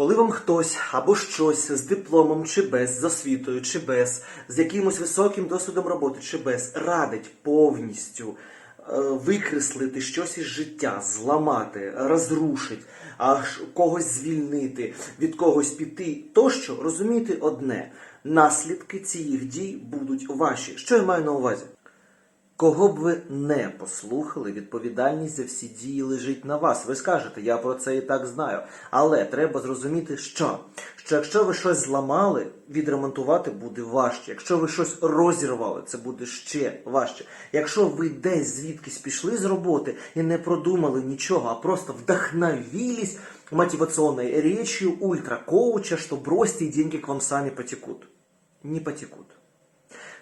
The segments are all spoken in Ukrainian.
Коли вам хтось або щось з дипломом чи без, з освітою чи без, з якимось високим досвідом роботи чи без, радить повністю е, викреслити щось із життя, зламати, розрушити, аж когось звільнити, від когось піти, тощо розумійте одне: наслідки цих дій будуть ваші. Що я маю на увазі? Кого б ви не послухали, відповідальність за всі дії лежить на вас. Ви скажете, я про це і так знаю. Але треба зрозуміти, що, що якщо ви щось зламали, відремонтувати буде важче. Якщо ви щось розірвали, це буде ще важче. Якщо ви десь звідкись пішли з роботи і не продумали нічого, а просто вдохновились мотивационной речью ультракоуча, что бросьте и деньги к вам самі потекут. Не потекут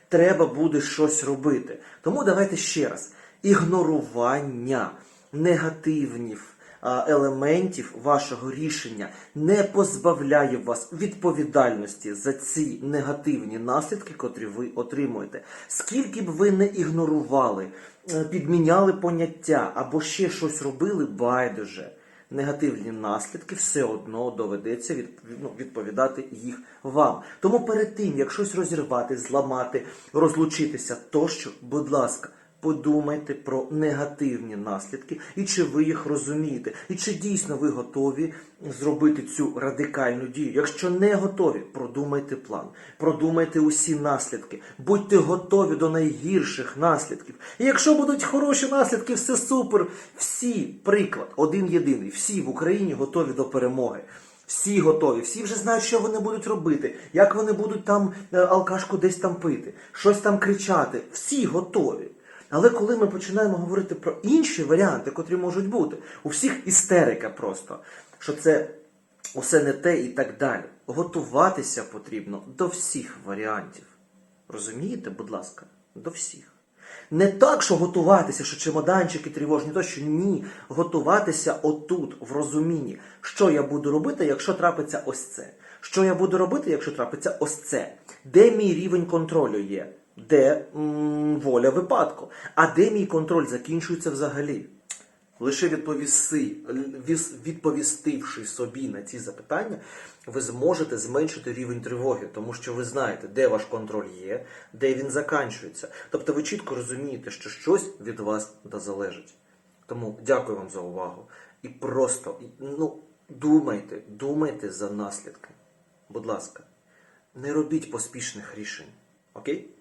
треба буде щось робити. Тому давайте ще раз: ігнорування негативних елементів вашого рішення не позбавляє вас відповідальності за ці негативні наслідки, котрі ви отримуєте. Скільки б ви не ігнорували, е, підміняли поняття або ще щось робили, байдуже негативні наслідки все одно доведеться ну, відповідати їх вам. Тому перед тим, як щось розірвати, зламати, розлучитися тощо, будь ласка, подумайте про негативні наслідки і чи ви їх розумієте, і чи дійсно ви готові зробити цю радикальну дію. Якщо не готові, продумайте план, продумайте усі наслідки, будьте готові до найгірших наслідків. І якщо будуть хороші наслідки, все супер. Всі, приклад, один єдиний, всі в Україні готові до перемоги. Всі готові, всі вже знають, що вони будуть робити, як вони будуть там е, алкашку десь там пити, щось там кричати. Всі готові. Але коли ми починаємо говорити про інші варіанти, котрі можуть бути, у всіх істерика просто, що це усе не те і так далі. Готуватися потрібно до всіх варіантів. Розумієте, будь ласка, до всіх. Не так, що готуватися, що чемоданчики тривожні, то що ні. Готуватися отут, в розумінні, що я буду робити, якщо трапиться ось це. Що я буду робити, якщо трапиться ось це? Де мій рівень контролю є? Де м, воля випадку? А де мій контроль закінчується взагалі? Лише відповісти, відповістивши собі на ці запитання, ви зможете зменшити рівень тривоги, тому що ви знаєте, де ваш контроль є, де він закінчується. Тобто ви чітко розумієте, що щось від вас залежить. Тому дякую вам за увагу. І просто ну, думайте, думайте за наслідки. Будь ласка, не робіть поспішних рішень. Окей?